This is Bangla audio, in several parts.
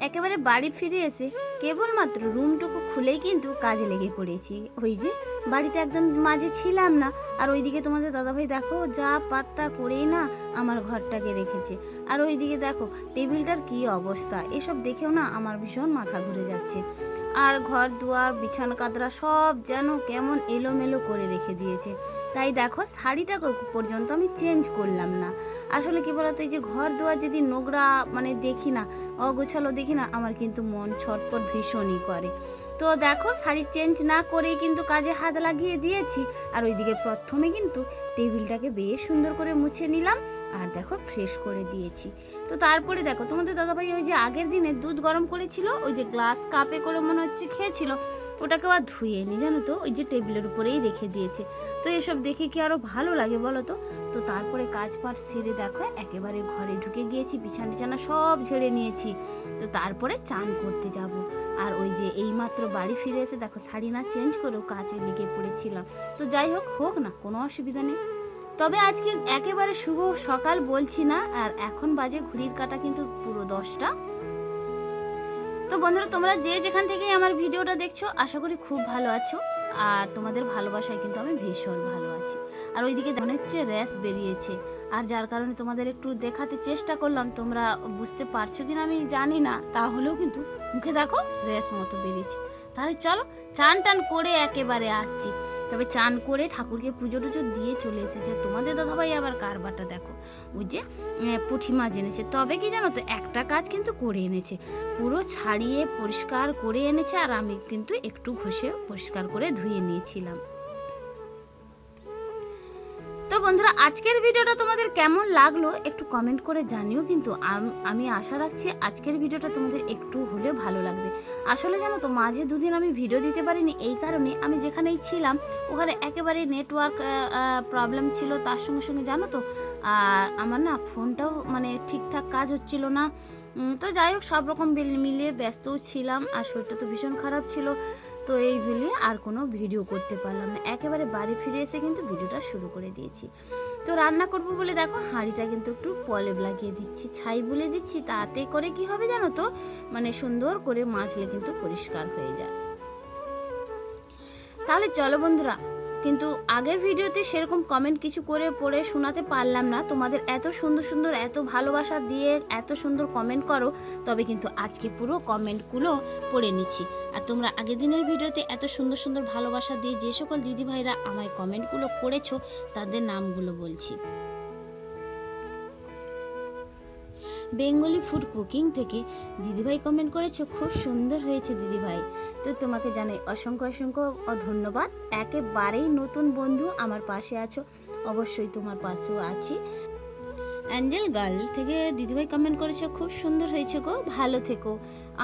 একেবারে বাড়ি ফিরে এসে কেবলমাত্র রুমটুকু খুলেই কিন্তু কাজে লেগে পড়েছি। ওই যে, বাড়িতে একদম মাঝে ছিলাম না। আর ওইদিকে তোমাদের দাদাভাই দেখো, যা পাত্তা করেই না আমার ঘরটাকে রেখেছে। আর ওইদিকে দেখো, টেবিলটার কি অবস্থা? এসব দেখেও না আমার ভীষণ মাথা ঘুরে যাচ্ছে। আর ঘর, দুয়ার, বিছানা, কাদরা সব যেন কেমন এলোমেলো করে রেখে দিয়েছে। তাই দেখো, শাড়িটা পর্যন্ত আমি চেঞ্জ করলাম না। আসলে কি বলতো, এই যে ঘর, দুয়ার যদি নোংরা মানে দেখি না, অগোছালো দেখি না, আমার কিন্তু মন ছটপট ভীষণই করে। তো দেখো, শাড়ি চেঞ্জ না করেই কিন্তু কাজে হাত লাগিয়ে দিয়েছি। আর ওইদিকে প্রথমে কিন্তু টেবিলটাকে বেশ সুন্দর করে মুছে নিলাম। আর দেখো ফ্রেশ করে দিয়েছি। তো তারপরে দেখো, তোমাদের দাদাভাই ওই যে আগের দিনে দুধ গরম করেছিল, ওই যে গ্লাস কাপে করে মনে হচ্ছে খেয়েছিল ওটাকে আবার ধুয়ে নি জানো তো, ওই যে টেবিলের উপরেই রেখে দিয়েছে। তো এসব দেখে কি আরও ভালো লাগে বলো তো? তো তারপরে কাজ পাট সেরে দেখো, একেবারে ঘরে ঢুকে গিয়েছি, বিছানা টিছানা সব ঝেড়ে নিয়েছি। তো তারপরে চান করতে যাব। আর ওই যে এইমাত্র বাড়ি ফিরে এসে দেখো, শাড়ি না চেঞ্জ করেও কাজে লেগে পড়েছিলাম। তো যাই হোক হোক না, কোনো অসুবিধা নেই। তবে আজকে একেবারে শুভ সকাল বলছি না, আর এখন বাজে ঘড়ির কাটা কিন্তু পুরো দশটা। তো বন্ধুরা, তোমরা যে যেখান থেকে আমার ভিডিওটা দেখছ, আশা করি খুব ভালো আছো, আর তোমাদের ভালোবাসায় কিন্তু আমি ভীষণ ভালো আছি। আর ওইদিকে মনে হচ্ছে র্যাশ বেরিয়েছে, আর যার কারণে তোমাদের একটু দেখাতে চেষ্টা করলাম, তোমরা বুঝতে পারছ কিনা আমি জানি না, তাহলেও কিন্তু মুখে দেখো র্যাশ মতো বেরিয়েছে। তাহলে চলো চান টান করে একেবারে আসছি। তবে চান করে ঠাকুরকে পুজো টুজো দিয়ে চলে এসেছে। তোমাদের দাদাভাই আবার কারবারটা দেখো? ওই যে পুঁঠি মাছ এনেছে তবে কি জানো তো, একটা কাজ কিন্তু করে এনেছে। পুরো ছাড়িয়ে পরিষ্কার করে এনেছে, আর আমি কিন্তু একটু ঘষে পরিষ্কার করে ধুয়ে নিয়েছিলাম। বন্ধুরা, আজকের ভিডিওটা তোমাদের কেমন লাগল একটু কমেন্ট করে জানিও, কিন্তু আমি আশা রাখছি আজকের ভিডিওটা তোমাদের একটু হলেও ভালো লাগবে। আসলে জানো তো, মাঝে দুদিন আমি ভিডিও দিতে পারিনি, এই কারণে আমি যেখানেই ছিলাম, ওখানে একেবারে নেটওয়ার্ক প্রবলেম ছিল। তার সঙ্গে সঙ্গে জানো তো আর আমার না ফোনটাও মানে ঠিকঠাক কাজ হচ্ছিল না। তো যাই হোক, সব রকম মিলিয়ে ব্যস্তও ছিলাম, আর শরীরটা তো ভীষণ খারাপ ছিল। তো এই মিলিয়ে আর কোনো ভিডিও করতে পারলাম না। একেবারে বাড়ি ফিরে এসে কিন্তু ভিডিওটা শুরু করে দিয়েছি। তো রান্না করব বলে দেখো, হাঁড়িটা কিন্তু একটু পলেব লাগিয়ে দিচ্ছি। ছাই বুলে দিচ্ছি, তাতে করে কি হবে জানো তো? মানে সুন্দর করে মাছলে কিন্তু পরিষ্কার হয়ে যায়। তাহলে চলো বন্ধুরা কিন্তু আগের ভিডিওতে সেরকম কমেন্ট কিছু করে পড়ে শোনাতে পারলাম না। তোমাদের এত সুন্দর সুন্দর, এত ভালোবাসা দিয়ে এত সুন্দর কমেন্ট করো, তবে কিন্তু আজকে পুরো কমেন্টগুলো পড়ে নিচ্ছি। আর তোমরা আগের দিনের ভিডিওতে এত সুন্দর সুন্দর ভালোবাসা দিয়ে যে সকল দিদিভাইরা আমায় কমেন্টগুলো করেছ, তাদের নামগুলো বলছি। বেঙ্গলি ফুড কুকিং থেকে দিদিভাই কমেন্ট করেছ, খুব সুন্দর হয়েছে দিদিভাই। তো তোমাকে জানাই অসংখ্য অসংখ্য ধন্যবাদ। একেবারেই নতুন বন্ধু আমার পাশে আছো, অবশ্যই তোমার পাশেও আছি। অ্যাঞ্জেল গার্ল থেকে দিদিভাই কমেন্ট করেছ, খুব সুন্দর হয়েছে গো, ভালো থেকো।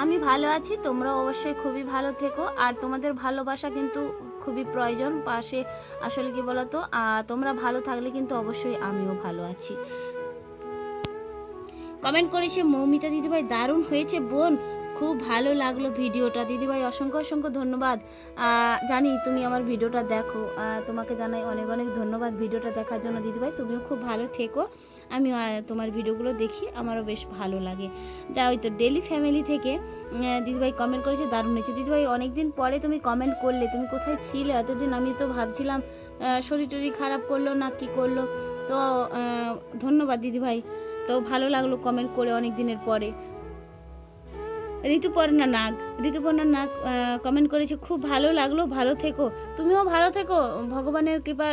আমি ভালো আছি তোমরা অবশ্যই খুবই ভালো থেকো। আর তোমাদের ভালোবাসা কিন্তু খুবই প্রয়োজন পাশে। আসলে কি বলতো? তোমরা ভালো থাকলে কিন্তু অবশ্যই আমিও ভালো আছি। কমেন্ট করেছে মৌমিতা দিদিভাই, দারুণ হয়েছে বোন। খুব ভালো লাগল ভিডিওটা। দিদিভাই, অসংখ্য অসংখ্য ধন্যবাদ। জানি তুমি আমার ভিডিওটা দেখো। তোমাকে জানাই অনেক অনেক ধন্যবাদ ভিডিওটা দেখার জন্য। দিদিভাই, তুমিও খুব ভালো থেকো। আমি তোমার ভিডিওগুলো দেখি, আমারও বেশ ভালো লাগে। যা ওই তো ডেলি ফ্যামিলি থেকে দিদিভাই কমেন্ট করেছে, দারুণ হয়েছে। দিদিভাই, অনেকদিন পরে তুমি কমেন্ট করলে, তুমি কোথায় ছিলে? এতদিন আমি তো ভাবছিলাম শরীর টরি খারাপ করল না, কি করল? তো ধন্যবাদ দিদিভাই। তো ভালো লাগল কমেন্ট করে অনেক দিনের পরে। ঋতুপর্ণা নাগ ঋতুপর্ণা নাগ কমেন্ট করেছে, খুব ভালো লাগল, ভালো থেকো। তুমিও ভালো থেকো। ভগবানের কৃপা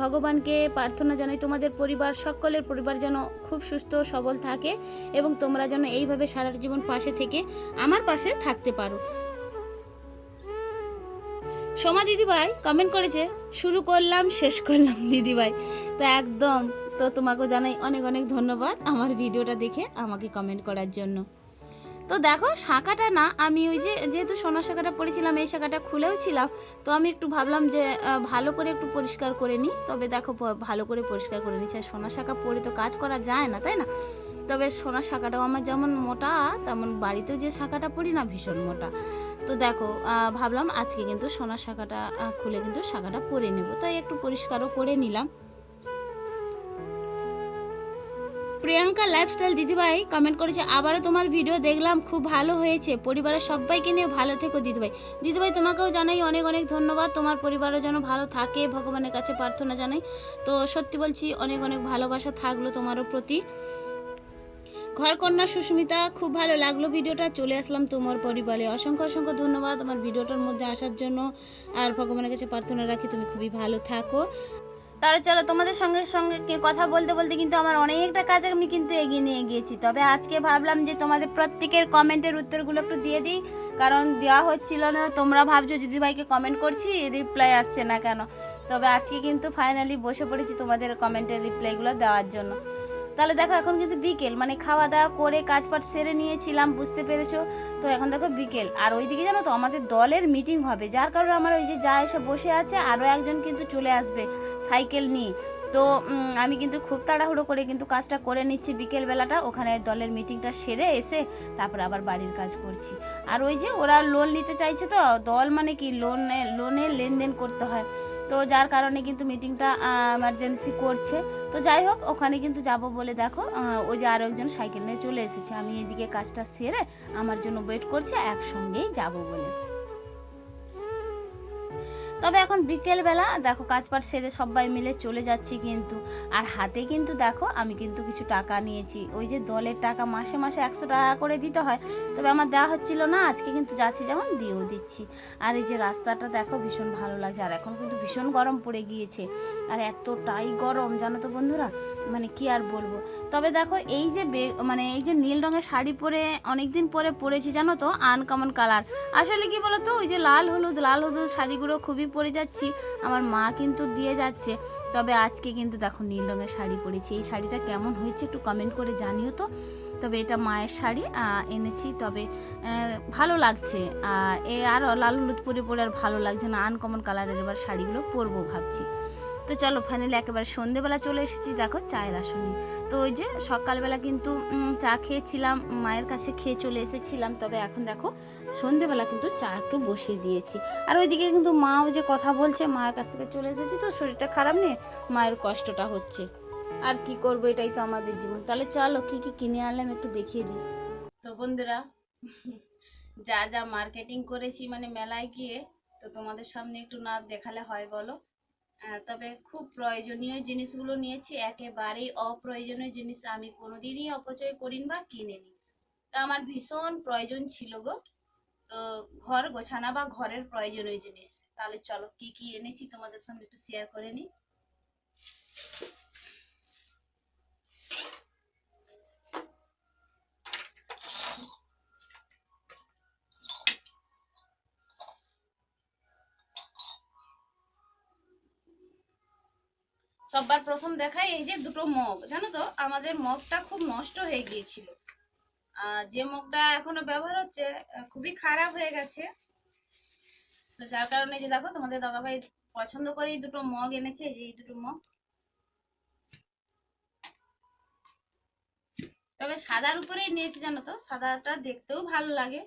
ভগবানকে প্রার্থনা জানাই। তোমাদের পরিবার, সকলের পরিবার যেন খুব সুস্থ সবল থাকে এবং তোমরা যেন এইভাবে সারা জীবন পাশে থেকে আমার পাশে থাকতে পারো। সোমা দিদিভাই কমেন্ট করেছে, শুরু করলাম, শেষ করলাম দিদিভাই। তো একদম তো তোমাকেও জানাই অনেক অনেক ধন্যবাদ আমার ভিডিওটা দেখে আমাকে কমেন্ট করার জন্য। তো দেখো, শাখাটা না, আমি ওই যে যেহেতু সোনার শাখাটা পরেছিলাম এই শাখাটা খুলেও ছিলাম, তো আমি একটু ভাবলাম যে ভালো করে একটু পরিষ্কার করে নিই। তবে দেখো ভালো করে পরিষ্কার করে নিচ্ছি আর সোনার শাখা পরে তো কাজ করা যায় না, তাই না? তবে সোনার শাখাটাও আমার যেমন মোটা, তেমন বাড়িতেও যে শাখাটা পরি না, ভীষণ মোটা। তো দেখো ভাবলাম আজকে কিন্তু সোনার শাখাটা খুলে কিন্তু শাখাটা পরে নেব। তাই একটু পরিষ্কারও করে নিলাম। প্রিয়াঙ্কা লাইফস্টাইল দিদিভাই কমেন্ট করেছে, আবারও তোমার ভিডিও দেখলাম, খুব ভালো হয়েছে। পরিবারের সবাইকে নিয়ে ভালো থেকো দিদিভাই। দিদিভাই, তোমাকেও জানাই অনেক অনেক ধন্যবাদ। তোমার পরিবারও যেন ভালো থাকে, ভগবানের কাছে প্রার্থনা জানাই। তো সত্যি বলছি, অনেক অনেক ভালোবাসা থাকল তোমারও প্রতি। ঘরকন্যা সুস্মিতা, খুব ভালো লাগল ভিডিওটা চলে আসলাম তোমার পরিবারে। অসংখ্য অসংখ্য ধন্যবাদ আমার ভিডিওটার মধ্যে আসার জন্য। আর ভগবানের কাছে প্রার্থনা রাখি, তুমি খুবই ভালো থাকো। তাহলে চলো তোমাদের সঙ্গে সঙ্গে কথা বলতে বলতে কিন্তু আমার অনেকটা কাজ আমি কিন্তু এগিয়ে নিয়ে গিয়েছি। তবে আজকে ভাবলাম যে তোমাদের প্রত্যেকের কমেন্টের উত্তরগুলো একটু দিয়ে দিই, কারণ দেওয়া হচ্ছিল না। তোমরা ভাবছ দিদিভাইকে কমেন্ট করছি রিপ্লাই আসছে না কেন? তবে আজকে কিন্তু ফাইনালি বসে পড়েছি তোমাদের কমেন্টের রিপ্লাইগুলো দেওয়ার জন্য। তাহলে দেখো এখন কিন্তু বিকেল। মানে খাওয়া দাওয়া করে কাজপাট সেরে নিয়েছিলাম, বুঝতে পেরেছ? তো এখন দেখো বিকেল। আর ওই দিকে জানো তো আমাদের দলের মিটিং হবে। যার কারণে আমার ওই যে যা এসে বসে আছে, আরও একজন কিন্তু চলে আসবে সাইকেল নিয়ে। তো আমি কিন্তু খুব তাড়াহুড়ো করে কিন্তু কাজটা করে নিচ্ছি। বিকেলবেলাটা ওখানে দলের মিটিংটা সেরে এসে তারপর আবার বাড়ির কাজ করছি। আর ওই যে ওরা লোন নিতে চাইছে তো, দল মানে কি? লোনে লোনে লেনদেন করতে হয়। তো যার কারণে কিন্তু মিটিংটা এমার্জেন্সি করছে। তো যাই হোক, ওখানে কিন্তু যাব বলে দেখো ওই যে আরও একজন সাইকেল নিয়ে চলে এসেছে। আমি এদিকে কাজটা সেরে আমার জন্য ওয়েট করছে, একসঙ্গেই যাব বলে। তবে এখন বিকেলবেলা, দেখো কাজপাট সেরে সবাই মিলে চলে যাচ্ছি কিন্তু। আর হাতে কিন্তু দেখো, আমি কিন্তু কিছু টাকা নিয়েছি। ওই যে দলের টাকা মাসে মাসে একশো টাকা করে দিতে হয়। তবে আমার দেওয়া হচ্ছিল না, আজকে কিন্তু যাচ্ছি যেমন দিয়েও দিচ্ছি। আর এই যে রাস্তাটা দেখো ভীষণ ভালো লাগছে, আর এখন কিন্তু ভীষণ গরম পড়ে গিয়েছে। আর এতটাই গরম, জানো তো বন্ধুরা? মানে কি আর বলব? তবে দেখো এই যে মানে এই যে নীল রঙের শাড়ি পরে অনেকদিন পরে পরেছি, জানো তো? আনকমন কালার আসলে কি বলতো? ওই যে লাল হলুদ লাল হলুদ শাড়িগুলো খুবই পরে যাচ্ছি। আমার মা কিন্তু দিয়ে যাচ্ছে। তবে আজকে কিন্তু দেখো নীল রঙের শাড়ি পরেছি। এই শাড়িটা কেমন হয়েছে একটু কমেন্ট করে জানিও তো। তবে এটা মায়ের শাড়ি এনেছি। তবে ভালো লাগছে। এ আর লাল হলুদ পরে পরে আর ভালো লাগছে না। আনকমন কালারের এবার শাড়িগুলো পরবো ভাবছি। তো চলো ফাইনালি একেবারে সন্ধেবেলা চলে এসেছি, দেখো চায়ের আসনে তো ওই যে সকালবেলা কিন্তু চা খেয়েছিলাম, মায়ের কাছে খেয়ে চলে এসেছিলাম, তবে এখন দেখো সন্ধেবেলা কিন্তু চা একটু বসিয়ে দিয়েছি। আর ওইদিকে কিন্তু মাও যে কথা বলছে মায়ের কাছ থেকে চলে এসেছি তো শরীরটা খারাপ নেই মায়ের কষ্টটা হচ্ছে। আর কি করব এটাই তো আমাদের জীবন। তাহলে চলো কি কি কিনে আনলাম একটু দেখিয়ে দিই। তো বন্ধুরা, যা যা মার্কেটিং করেছি মানে মেলায় গিয়ে, তো তোমাদের সামনে একটু না দেখালে হয় বলো? তবে খুব প্রয়োজনীয় জিনিসগুলো নিয়েছি। একেবারেই অপ্রয়োজনীয় জিনিস আমি কোনোদিনই অপচয় করিন বা কিনে নি তা আমার ভীষণ প্রয়োজন ছিল গো। তো ঘর গোছানা বা ঘরের প্রয়োজনীয় জিনিস। তাহলে চলো কি কি এনেছি তোমাদের সঙ্গে একটু শেয়ার করে নিই। সবার প্রথম দেখাই এই যে দুটো মগ, জানো তো? আমাদের মগটা খুব নষ্ট হয়ে গিয়েছিল। আর যে মগটা এখনও ব্যবহার হচ্ছে খুবই খারাপ হয়ে গেছে। তো যার কারণে যে দেখো, তোমাদের দাদাভাই পছন্দ করে এই দুটো মগ এনেছে এই দুটো মগ। তবে সাদার উপরেই নিয়েছি, জানো তো? সাদাটা দেখতেও ভালো লাগে,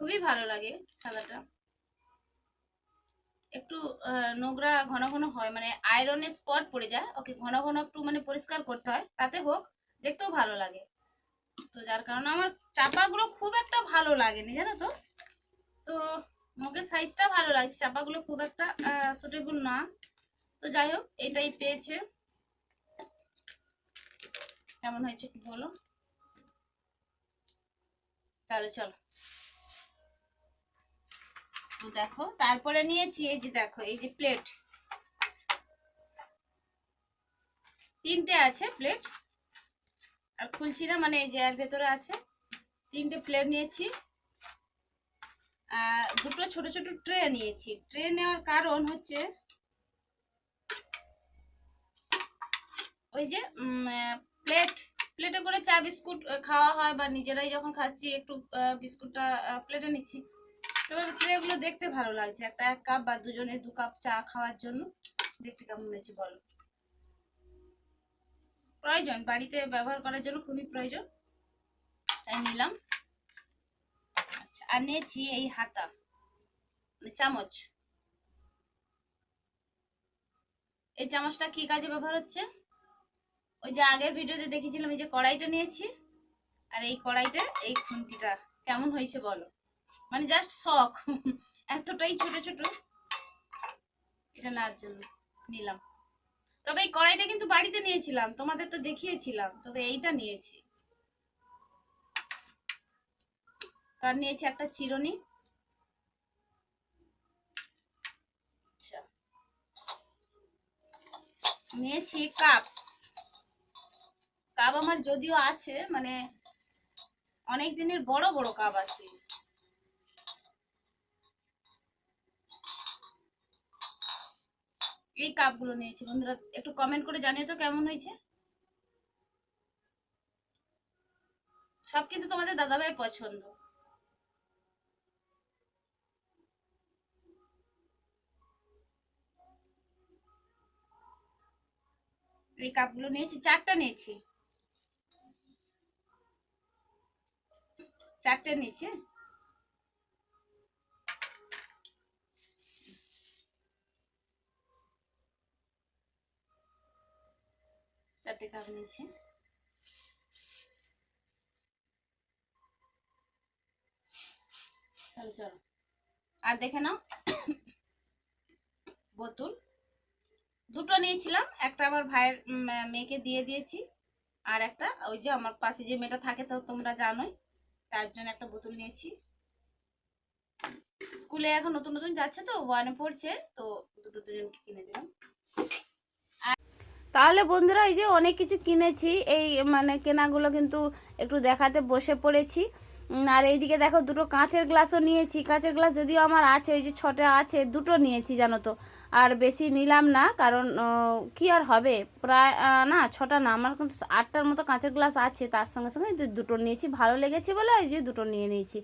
খুবই ভালো লাগে সাদাটা। একটু নোংরা ঘন ঘন হয় মানে আয়রনের স্পট পড়ে যায়। ওকে ঘন ঘন একটু মানে পরিষ্কার করতে হয়, তাতে হোক দেখতেও ভালো লাগে। তো যার কারণে আমার চাপাগুলো খুব একটা ভালো লাগেনি, জানো তো? তো মুখের সাইজটা ভালো লাগছে, চাপাগুলো খুব একটা সুটেবল না। তো যাই হোক, এটাই পেয়েছে। কেমন হয়েছে একটু বলো। তাহলে চলো। দেখো। তারপরে নিয়েছি এই যে দেখো, এই যে প্লেট তিনটে আছে প্লেট আর খুলছি না মানে এই যে এর ভেতরে আছে। তিনটে প্লেট নিয়েছি। দুটো ছোট ছোট ট্রে নিয়েছি। ট্রে নেওয়ার কারণ হচ্ছে, ওই যে প্লেট প্লেটে করে চা বিস্কুট খাওয়া হয় বা নিজেরাই যখন খাচ্ছি, একটু বিস্কুটটা প্লেটে নিচ্ছি। তবে ট্রেগুলো দেখতে ভালো লাগছে। একটা এক কাপ বা দুজনে দু কাপ চা খাওয়ার জন্য। দেখতে কেমন হয়েছে বলো? প্রয়োজন, বাড়িতে ব্যবহার করার জন্য খুবই প্রয়োজন। তাই নিলাম। আচ্ছা আর নিয়েছি এই হাতা। মানে চামচ। এই চামচটা কি কাজে ব্যবহার হচ্ছে? ওই যে আগের ভিডিওতে দেখেছিলাম, এই যে কড়াইটা নিয়েছি। আর এই কড়াইটা, এই খুন্তিটা। কেমন হয়েছে বলো? মানে জাস্ট শখ। এতটাই ছোট ছোট। এটা নেওয়ার জন্য নিলাম। তবে এই কড়াইটা কিন্তু বাড়িতে নিয়েছিলাম, তোমাদের তো দেখিয়েছিলাম, তবে এইটা নিয়েছি। তার নিয়েছি একটা চিরুনি। আচ্ছা। নিয়েছি কাপ। কাপ আমার যদিও আছে মানে অনেক দিনের বড় বড় কাপ আছে এই কাপগুলো নিয়েছি। বন্ধুরা, একটু কমেন্ট করে জানিয়ে তো কেমন হয়েছে। সব কিন্তু তোমাদের দাদাভাইয়ের পছন্দ। এই কাপগুলো নিয়েছি, চারটা নিয়েছি। চারটে নিয়েছি চারটে কাপ নিয়েছি। তাহলে চলো। আর দেখে নাও, বোতল। দুটো নিয়েছিলাম, একটা আমার ভাইয়ের মেয়েকে দিয়ে দিয়েছি, আর একটা ওই যে আমার পাশে যে মেয়েটা থাকে তো তোমরা জানোই, তার জন্য একটা বোতল নিয়েছি। স্কুলে এখন নতুন নতুন যাচ্ছে তো ওয়ানে পড়ছে, তো দুটো দুজনকে কিনে দিলাম। তাহলে বন্ধুরা এই যে অনেক কিছু কিনেছি, এই মানে কেনাগুলো কিন্তু একটু দেখাতে বসে পড়েছি। আর এইদিকে দেখো দুটো কাঁচের গ্লাসও নিয়েছি। কাঁচের গ্লাস যদিও আমার আছে ওই যে ছটা আছে, দুটো নিয়েছি জানো তো। আর বেশি নিলাম না, কারণ কি আর হবে? প্রায় না, ছটা না, আমার কিন্তু আটটার মতো কাঁচের গ্লাস আছে। তার সঙ্গে সঙ্গে দুটো নিয়েছি, ভালো লেগেছে বলে ওই যে দুটো নিয়ে নিয়েছি।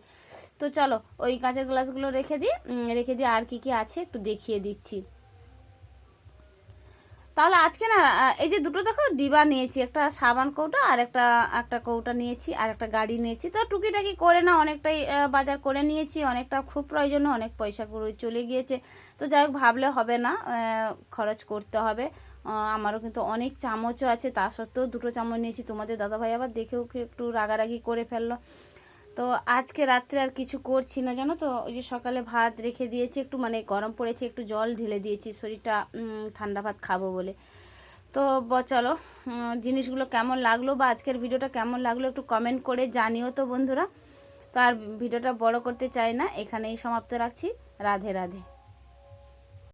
তো চলো, ওই কাঁচের গ্লাসগুলো রেখে দিই। রেখে দিয়ে আর কি কি আছে একটু দেখিয়ে দিচ্ছি। তাহলে আজকে না এই যে দুটো দেখো, ডিবা নিয়েছি, একটা সাবান কৌটা আর একটা একটা কৌটা নিয়েছি আর একটা গাড়ি নিয়েছি। তো টুকিটাকি করে না, অনেকটাই বাজার করে নিয়েছি, অনেকটা খুব প্রয়োজন অনেক পয়সা চলে গিয়েছে। তো যাই হোক, ভাবলে হবে না খরচ করতে হবে। আমারও কিন্তু অনেক চামচও আছে, তা সত্ত্বেও দুটো চামচ নিয়েছি। তোমাদের দাদাভাই আবার দেখেও একটু রাগারাগি করে ফেলল। তো আজকে রাত্রে আর কিছু করছি না, জানো তো? ওই যে সকালে ভাত রেখে দিয়েছি, একটু মানে গরম পড়েছে, একটু জল ঢেলে দিয়েছি, শরীরটা ঠান্ডা ভাত খাব বলে। তো চলো জিনিসগুলো কেমন লাগল বা আজকের ভিডিওটা কেমন লাগল একটু কমেন্ট করে জানিও তো বন্ধুরা। তো আর ভিডিওটা বড় করতে চাই না, এখানেই সমাপ্ত রাখছি। রাধে রাধে।